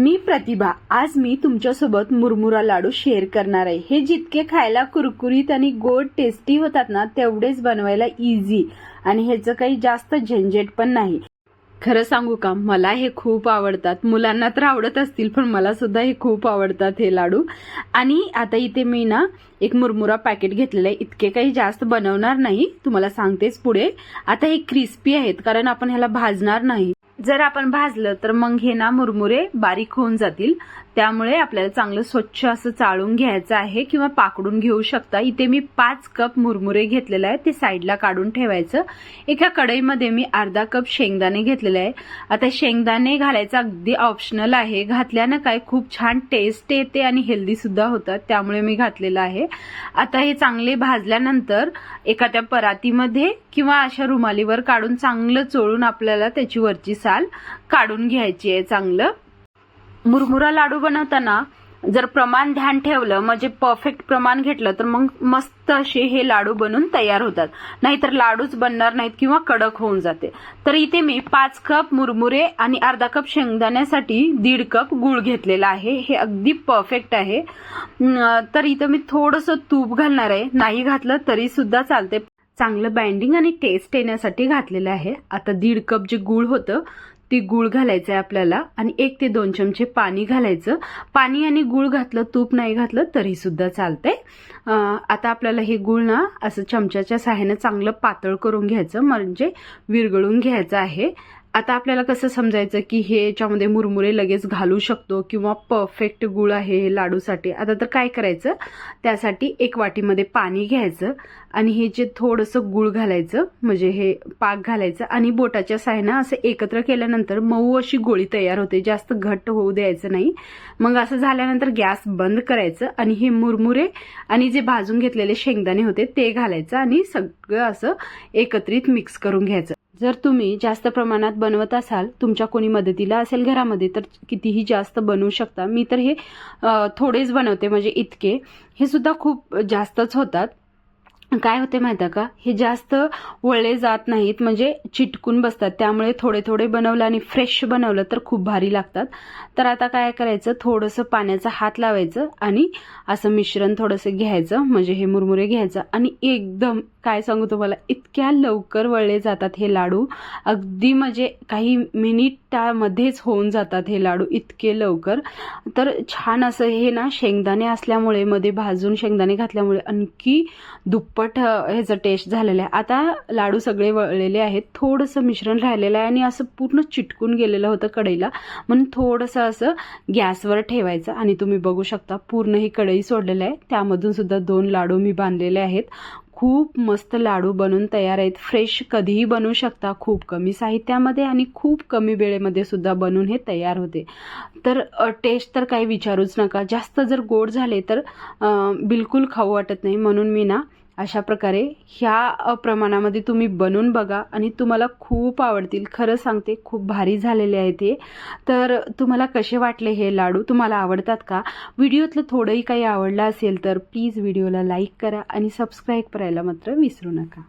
मी प्रतिभा आज मी तुमच्यासोबत मुरमुरा लाडू शेअर करणार आहे. हे जितके खायला कुरकुरीत आणि गोड टेस्टी होतात ना तेवढेच बनवायला इझी आणि ह्याचं काही जास्त झंझट पण नाही. खरं सांगू का मला हे खूप आवडतात. मुलांना तर आवडत असतील पण मला सुद्धा हे खूप आवडतात हे लाडू. आणि आता इथे मी ना एक मुरमुरा पॅकेट घेतलेलं आहे. इतके काही जास्त बनवणार नाही. तुम्हाला सांगतेच पुढे. आता हे क्रिस्पी आहेत कारण आपण ह्याला भाजणार नाही. जर आपण भाजलं तर मग हे ना मुरमुरे बारीक होऊन जातील. त्यामुळे आपल्याला चांगलं स्वच्छ असं चाळून घ्यायचं आहे किंवा पाकडून घेऊ शकता. इथे मी पाच कप मुरमुरे घेतलेले आहे ते साईडला काढून ठेवायचं. एका कढईमध्ये मी अर्धा कप शेंगदाणे घेतलेले आहे. आता शेंगदाणे घालायचं अगदी ऑप्शनल आहे. घातल्यानं काय खूप छान टेस्ट येते आणि हेल्दी सुद्धा होतात. त्यामुळे मी घातलेलं आहे. आता हे चांगले भाजल्यानंतर एखाद्या परातीमध्ये किंवा अशा रुमालीवर काढून चांगलं चोळून आपल्याला त्याची वरची साल काढून घ्यायची आहे चांगलं. मुरमुरा लाडू बनवताना जर प्रमाण ध्यान ठेवलं म्हणजे परफेक्ट प्रमाण घेतलं तर मग मस्त असे हे लाडू बनून तयार होतात. नाहीतर लाडूच बनणार नाहीत किंवा कडक होऊन जाते. तर इथे मी पाच कप मुरमुरे आणि अर्धा कप शेंगदाण्यासाठी दीड कप गुळ घेतलेला आहे. हे अगदी परफेक्ट आहे. तर इथं मी थोडंसं तूप घालणार आहे. नाही घातलं तरी सुद्धा चालते चांगलं बाइंडिंग आणि टेस्ट येण्यासाठी घातलेलं आहे. आता दीड कप जे गूळ होतं ती गूळ घालायचं आहे आपल्याला आणि एक ते दोन चमचे पाणी घालायचं. पाणी आणि गूळ घातलं तूप नाही घातलं तरी सुद्धा चालतंय. आता आपल्याला हे गूळ ना असं चमच्याच्या सहाय्याने चांगलं पातळ करून घ्यायचं. म्हणजे विरघळून घ्यायचं आहे. आता आपल्याला कसं समजायचं की हे याच्यामध्ये मुरमुरे लगेच घालू शकतो किंवा परफेक्ट गुळ आहे हे लाडूसाठी? आता तर काय करायचं? त्यासाठी एक वाटीमध्ये पाणी घ्यायचं आणि हे जे थोडंसं गुळ घालायचं म्हणजे हे पाक घालायचं आणि बोटाच्या साह्यानं असं एकत्र केल्यानंतर मऊ अशी गोळी तयार होते. जास्त घट्ट होऊ द्यायचं नाही. मग असं झाल्यानंतर गॅस बंद करायचं आणि हे मुरमुरे आणि जे भाजून घेतलेले शेंगदाणे होते ते घालायचं आणि सगळं असं एकत्रित मिक्स करून घ्यायचं. जर तुम्ही जास्त प्रमाणात बनवत असाल तुमच्या कोणी मदतीला असेल घरामध्ये तर कितीही जास्त बनवू शकता. मी तर हे थोडेच बनवते म्हणजे इतके. हे सुद्धा खूप जास्तच होतात. काय होते माहिती आहे का? हे जास्त वळले जात नाहीत म्हणजे चिटकून बसतात. त्यामुळे थोडे थोडे बनवलं आणि फ्रेश बनवलं तर खूप भारी लागतात. तर आता काय करायचं? थोडंसं पाण्याचा हात लावायचं आणि असं मिश्रण थोडंसं घ्यायचं म्हणजे हे मुरमुरे घ्यायचं. आणि एकदम काय सांगू तुम्हाला इतक्या लवकर वळले जातात हे लाडू. अगदी म्हणजे काही मिनिट त्यामध्येच होऊन जातात हे लाडू इतके लवकर. तर छान असं हे ना शेंगदाणे असल्यामुळे मध्ये भाजून शेंगदाणे घातल्यामुळे आणखी दुप्पट ह्याचं टेस्ट झालेलं आहे. आता लाडू सगळे वळलेले आहेत. थोडंसं मिश्रण राहिलेलं आहे आणि असं पूर्ण चिटकून गेलेलं होतं कढईला. म्हणून थोडंसं असं गॅसवर ठेवायचं आणि तुम्ही बघू शकता पूर्ण ही कढई सोडलेलं आहे. त्यामधून सुद्धा दोन लाडू मी बांधलेले आहेत. खूप मस्त लाडू बनून तयार आहेत. फ्रेश कधीही बनवू शकता. खूप कमी साहित्यामध्ये आणि खूप कमी वेळेमध्ये सुद्धा बनवून हे तयार होते. तर टेस्ट तर काही विचारूच नका. जास्त जर गोड झाले तर बिलकुल खाऊ वाटत नाही. म्हणून मी ना अशा प्रकारे ह्या प्रमाणामध्ये तुम्ही बनवून बघा आणि तुम्हाला खूप आवडतील. खरं सांगते खूप भारी झालेले आहेत हे तर तुम्हाला कसे वाटले हे लाडू? तुम्हाला आवडतात का? व्हिडिओतलं थोडंही काही आवडलं असेल तर प्लीज व्हिडिओला लाईक करा आणि सबस्क्राईब करायला मात्र विसरू नका.